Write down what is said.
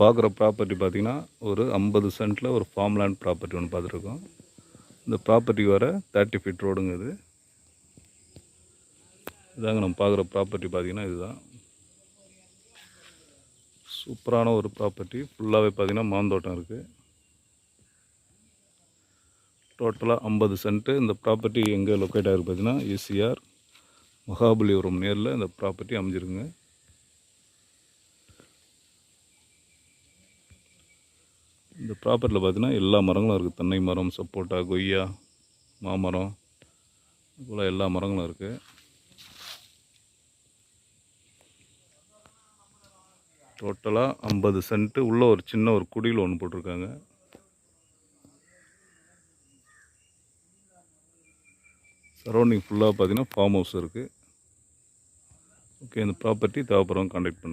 பார்க்குற ப்ராப்பர்ட்டி பார்த்தீங்கன்னா ஒரு ஐம்பது சென்ட்டில் ஒரு ஃபார்ம் லேண்ட் ப்ராப்பர்ட்டி ஒன்று பார்த்துருக்கோம் இந்த ப்ராப்பர்ட்டி வர தேர்ட்டி ஃபீட் ரோடுங்க இது. இதாங்க நம்ம பார்க்குற ப்ராப்பர்ட்டி பார்த்தீங்கன்னா இதுதான். சூப்பரான ஒரு ப்ராப்பர்ட்டி ஃபுல்லாகவே பார்த்தீங்கன்னா மாந்தோட்டம் இருக்குது டோட்டலாக ஐம்பது சென்ட்டு இந்த ப்ராப்பர்ட்டி எங்கே லொக்கேட் ஆகிருக்கு பார்த்தீங்கன்னா ஈசிஆர் மகாபலிபுரம் நேரில் இந்த ப்ராப்பர்ட்டி அமைஞ்சிருக்குங்க. இந்த ப்ராப்பர்ட்டியில் பார்த்தீங்கன்னா எல்லா மரங்களும் இருக்குது தென்னை மரம் சப்போட்டா கொய்யா மாமரம் போல் எல்லா மரங்களும் இருக்குது டோட்டலாக ஐம்பது சென்ட்டு உள்ளே ஒரு சின்ன ஒரு குடியில் ஒன்று போட்டிருக்காங்க. சரௌண்டிங் ஃபுல்லாக பார்த்தீங்கன்னா ஃபார்ம் ஹவுஸ் இருக்குது ஓகே இந்த ப்ராப்பர்ட்டி தேவைப்படுறவங்க கான்டாக்ட் பண்ணுங்கள்